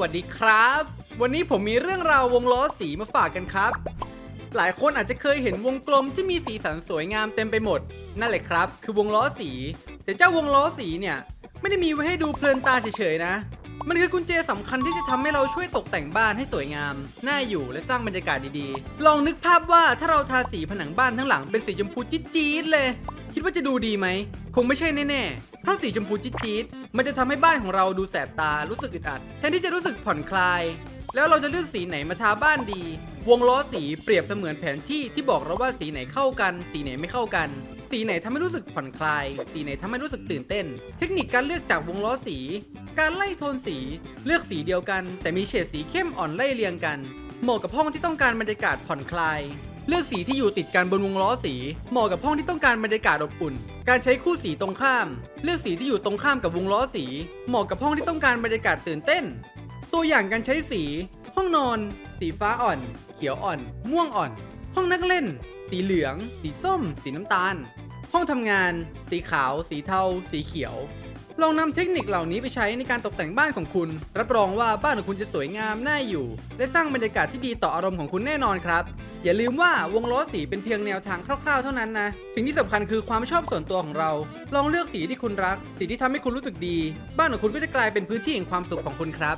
วัสดีครับ วันนี้ผมมีเรื่องราววงล้อสีมาฝากกันครับ หลายคนอาจจะเคยเห็นวงกลมที่มีสีสันสวยงามเต็มไปหมด นั่นแหละครับ คือวงล้อสี แต่เจ้าวงล้อสีเนี่ย ไม่ได้มีไว้ให้ดูเพลินตาเฉยๆนะ มันคือกุญแจสำคัญที่จะทำให้เราช่วยตกแต่งบ้านให้สวยงาม น่าอยู่และสร้างบรรยากาศดีๆ ลองนึกภาพว่าถ้าเราทาสีผนังบ้านทั้งหลังเป็นสีชมพูจี๊ดๆเลย คิดว่าจะดูดีไหมคงไม่ใช่แน่ๆ ราะสีชมพูจี๊ดๆมันจะทำให้บ้านของเราดูแสบตารู้สึกอึดอัด แทนที่จะรู้สึกผ่อนคลาย แล้วเราจะเลือกสีไหนมาทาบ้านดี วงล้อสีเปรียบเสมือนแผนที่ที่บอกเราว่าสีไหนเข้ากัน สีไหนไม่เข้ากัน สีไหนทำให้รู้สึกผ่อนคลาย สีไหนทำให้รู้สึกตื่นเต้น เทคนิคการเลือกจากวงล้อสี การไล่โทนสี เลือกสีเดียวกัน แต่มีเฉดสีเข้มอ่อนไล่เรียงกัน เหมาะกับห้องที่ต้องการบรรยากาศผ่อนคลาย เลือกสีที่อยู่ติดกันบนวงล้อสี เหมาะกับห้องที่ต้องการบรรยากาศอบอุ่น การใช้คู่สีตรงข้าม เลือกสีที่อยู่ตรงข้ามกับวงล้อสี เหมาะกับห้องที่ต้องการบรรยากาศตื่นเต้น ตัวอย่างการใช้สี ห้องนอน สีฟ้าอ่อน เขียวอ่อน ม่วงอ่อน ห้องนั่งเล่น สีเหลือง สีส้ม สีน้ำตาล ห้องทำงาน สีขาว สีเทา สีเขียวลองนำเทคนิคเหล่านี้ไปใช้ในการตกแต่งบ้านของคุณ รับรองว่าบ้านของคุณจะสวยงามน่าอยู่ และสร้างบรรยากาศที่ดีต่ออารมณ์ของคุณแน่นอนครับ อย่าลืมว่าวงล้อสีเป็นเพียงแนวทางคร่าวๆเท่านั้นนะ สิ่งที่สำคัญคือความชอบส่วนตัวของเรา ลองเลือกสีที่คุณรัก สีที่ทำให้คุณรู้สึกดี บ้านของคุณก็จะกลายเป็นพื้นที่แห่งความสุขของคุณครับ